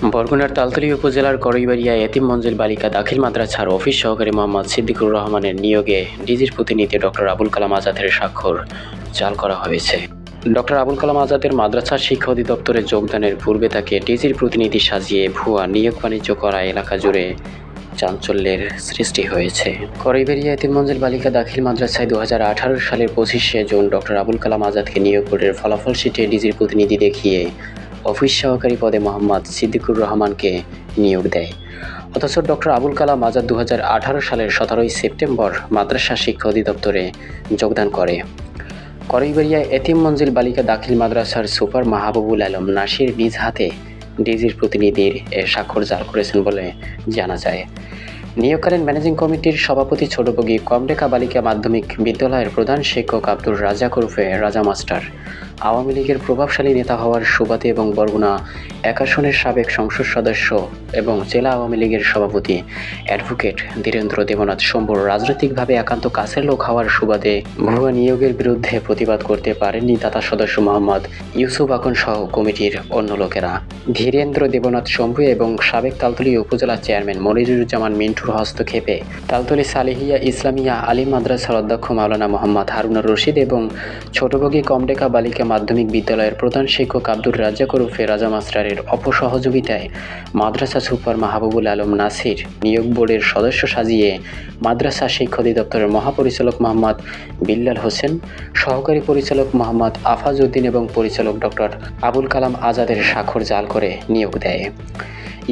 বরগুনার তালতলী উপজেলার করইবাড়িয়া এতিম মঞ্জিল বালিকা দাখিল মাদ্রাসার অফিস সহকারী মোহাম্মদ সিদ্দিকুর রহমানের নিয়োগে ডিজির প্রতিনিধি ডক্টর আবুল কালাম আজাদের স্বাক্ষর চাল করা হয়েছে। ডক্টর আবুল কালাম আজাদের মাদ্রাসা শিক্ষা অধিদপ্তরে যোগদানের পূর্বে তাকে ডিজির প্রতিনিধি সাজিয়ে ভুয়া নিয়োগ বাণিজ্য করা এলাকা জুড়ে চাঞ্চল্যের সৃষ্টি হয়েছে। করইবেরিয়া এতিম মঞ্জিল বালিকা দাখিল মাদ্রাসায় দু হাজার আঠারো সালের পঁচিশে জুন ডক্টর আবুল কালাম আজাদকে নিয়োগ বোর্ডের ফলাফল শিটে ডিজির প্রতিনিধি দেখিয়ে অফিস সহকারী পদে মোহাম্মদ সিদ্দিকুর রহমানকে নিয়োগ দেয়। অথচ ডক্টর আবুল কালাম আজাদ দু হাজার আঠারো সালের সতেরোই সেপ্টেম্বর মাদ্রাসা শিক্ষা অধিদপ্তরে যোগদান করে। করইবেরিয়া এতিম মঞ্জিল বালিকা দাখিল মাদ্রাসার সুপার মাহবুবুল আলম নাসির নিজ হাতে ডিজির প্রতিনিধির এ স্বাক্ষর জাল করেছেন বলে জানা যায়। নিয়োগকালীন ম্যানেজিং কমিটির সভাপতি ছোটবগি কমডেকা বালিকা মাধ্যমিক বিদ্যালয়ের প্রধান শিক্ষক আব্দুর রাজা ওরফে রাজা মাস্টার। আওয়ামী লীগের প্রভাবশালী নেতা হওয়ার সুবাদে এবং বরগুনা এক আসনের সাবেক সংসদ সদস্য এবং জেলা আওয়ামী লীগের সভাপতি অ্যাডভোকেট ধীরেন্দ্র দেবনাথ শম্ভুর রাজনৈতিকভাবে একান্ত কাছের লোক হওয়ার সুবাদে ভুয়া নিয়োগের বিরুদ্ধে প্রতিবাদ করতে পারেননি দাতা সদস্য মোহাম্মদ ইউসুফ আকন সহ কমিটির অন্য লোকেরা। ধীরেন্দ্র দেবনাথ শম্ভু এবং সাবেক তালতলী উপজেলা চেয়ারম্যান মনিরুজ্জামান মিন্টুর হস্তক্ষেপে তালতলী সালেহিয়া ইসলামিয়া আলী মাদ্রাসার অধ্যক্ষ মাওলানা মোহাম্মদ হারুনুর রশিদ এবং ছোটবগি কমডেকা বালিকা মাধ্যমিক বিদ্যালয়ের প্রধান শিক্ষক আব্দুর রাজ্জাক ওরফে রাজা মাস্টারের অপসহযোগিতায় মাদ্রাসা সুপার মাহবুবুল আলম নাসির নিয়োগ বোর্ডের সদস্য সাজিয়ে মাদ্রাসা শিক্ষা অধিদপ্তরের মহাপরিচালক মোহাম্মদ বিল্লাল হোসেন, সহকারী পরিচালক মোহাম্মদ আফাজ উদ্দিন এবং পরিচালক ডক্টর আবুল কালাম আজাদের স্বাক্ষর জাল করে নিয়োগ দেয়।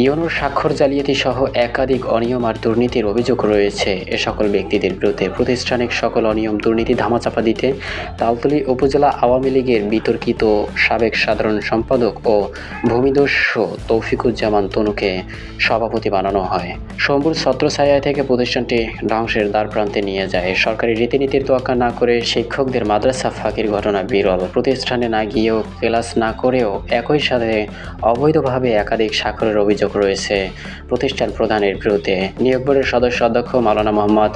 ইয়নোর স্বাক্ষর জালিয়াতি সহ একাধিক অনিয়ম আর দুর্নীতির অভিযোগ রয়েছে। এ সকল ব্যক্তিদের বিরুদ্ধে প্রতিষ্ঠানিক সকল অনিয়ম, দুর্নীতি ধামাচাপা দিতে তালতলী উপজেলা আওয়ামী লীগের বিতর্কিত সাবেক সাধারণ সম্পাদক ও ভূমিদস্যু তৌফিকুজ্জামান তনুকে সভাপতি বানানো হয়। শম্ভুর ছত্রছায়া থেকে প্রতিষ্ঠানটি ধ্বংসের দ্বার প্রান্তে নিয়ে যায়। সরকারি রীতিনীতির তোয়াক্কা না করে শিক্ষকদের মাদ্রাসা ফাঁকির ঘটনা বিরল। প্রতিষ্ঠানে না গিয়েও ক্লাস না করেও একই সাথে অবৈধভাবে একাধিক স্বাক্ষরের অভিযোগ রয়েছে। প্রতিষ্ঠান প্রধানের বিরুদ্ধে নিয়োগ বোর্ডের সদস্য অধ্যক্ষ মাওলানা মোহাম্মদ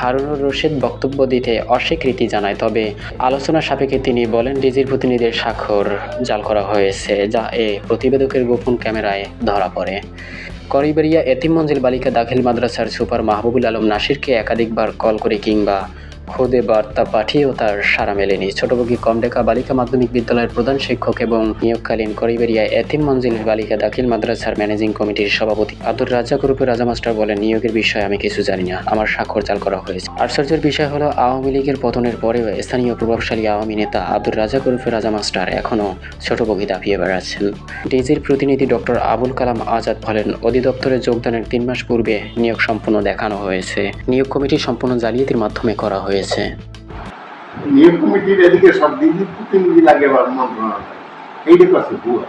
হারুনুর রশিদ বক্তব্য দিতে অস্বীকৃতি জানায়, তবে আলোচনা সাপেক্ষে তিনি বলেন, ডিজির প্রতিনিধির স্বাক্ষর জাল করা হয়েছে, যা এ প্রতিবেদকের গোপন ক্যামেরায় ধরা পড়ে। করিবেরিয়া এতিম মঞ্জিল বালিকা দাখিল মাদ্রাসার সুপার মাহবুবুল আলম নাসিরকে একাধিকবার কল করে কিংবা খুদে বার্তা পাঠিয়েও তার সাড়া মেলেনি। ছোটবগি কমডেকা বালিকা মাধ্যমিক বিদ্যালয়ের প্রধান শিক্ষক এবং নিয়োগকালীন করিবেরিয়া এতিম মঞ্জিল বালিকা দাখিল মাদ্রাসার ম্যানেজিং কমিটির সভাপতি। আব্দুর রাজ্জাক গ্রুপের রাজা মাস্টার বলেন, নিয়োগের বিষয়ে আমি কিছু জানি না। আমার স্বাক্ষর জাল করা হয়েছে। আশ্চর্যের বিষয় হলো, আওয়ামী লীগের পতনের পরেও স্থানীয় প্রভাবশালী আওয়ামী নেতা আব্দুর রাজা গ্রুপের রাজা মাস্টার এখনও ছোটবগি দাপিয়ে বেড়াচ্ছেন। ডিজির প্রতিনিধি ডক্টর আবুল কালাম আজাদ বলেন, অধিদপ্তরে যোগদানের তিন মাস পূর্বে নিয়োগ সম্পূর্ণ দেখানো হয়েছে। নিয়োগ কমিটি সম্পূর্ণ জালিয়াতির মাধ্যমে করা হয়েছে। ভুয়া।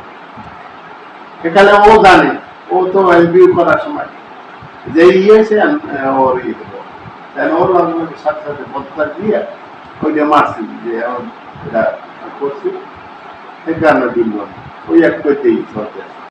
এখানে ও জানে, ও তো করার সময়। যে ইয়েছে ওর ইয়ে দেবো। ওর আমাকে সাথে সাথে পদত্যাগ দিয়ে ওইটা মারছি, যে এটা করছি। কারণে দিল ওই এক করতেই চলতে আছে